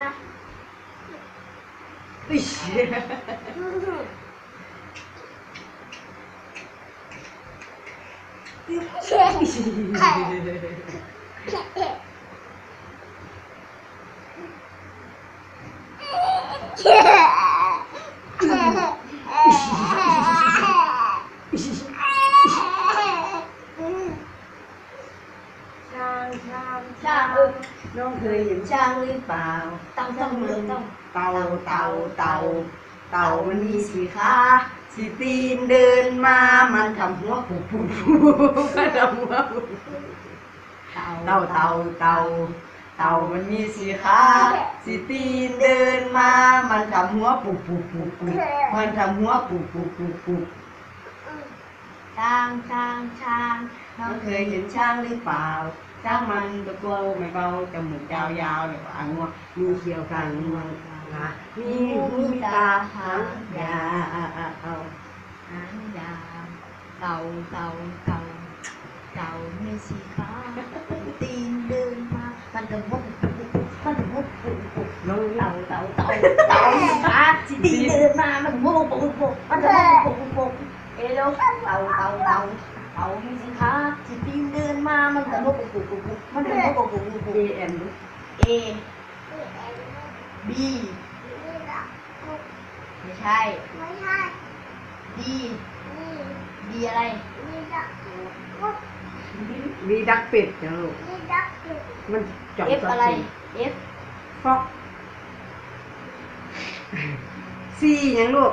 哎呀！哎呀！哈哈哈哈！哎呀！ น้องเคยเห็นช้างหรือเปล่าต้องต้องเมืองต้องเต่าเต่าเต่าเต่ามันมีสีขาสีตีนเดินมามันทำหัวปูปูปูมันทำหัวปูปูเต่าเต่าเต่าเต่ามันมีสีขาสีตีนเดินมา มันทำหัวปูปูปูปูมันทำหัวปูปูปูปูช้าง trang trang trang nó cười nhìn sang đi vào sáng mang tôi cô mày bao trong một trao dao được ăn ngon. Như chiều càng ngon là như ta hẳn dạ, gà. À, à, à, hẳn gà. Tàu tàu tàu tàu như xì khó tin đương ma văn thường hút văn thường hút tàu tàu tàu tàu tin đương ma văn thường hút văn thường hút เอาหางยาเต่าเต่าเต่าเต่ามีสีขาวตีนเดินมามันจะมุกมันจะมุกปุกปุกน้องเต่าเต่าเต่าเต่ามีขาตีนเดินมามันมุกปุกปุกมันจะมุกปุกปุกเอโลเต่าเต่าเต่าเต่ามีสีขาตีนเดินมามันจะมุกปุกปุกปุกมันจะมุกปุกปุกปุกเอเอ็น A B ไม่ใช่ D D อะไรมีดักเป็ดจ้ะลูกมันจ่อง F อะไร F ฟอกซียังลูก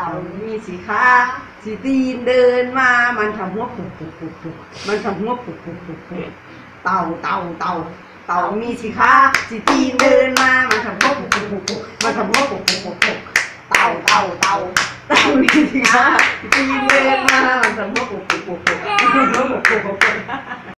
ต่าเต่ามีสีขาสีตีนเดินมา มันทำหัวปุกปุกปุกปุกมันทำหัวปุกปุกปุกปุกเต่าเต่าเต่าเต่ามีสีขาสีตีนเดินมา มันทำหัวปุกปุกปุกปุกมันทำหัวปุกปุกปุกปุกเต่าเต่าเต่าเต่ามีสีขาสีตีนเดินมา มันทำหัวปุกปุกปุกปุกมันทำหัวปุกปุกปุกปุก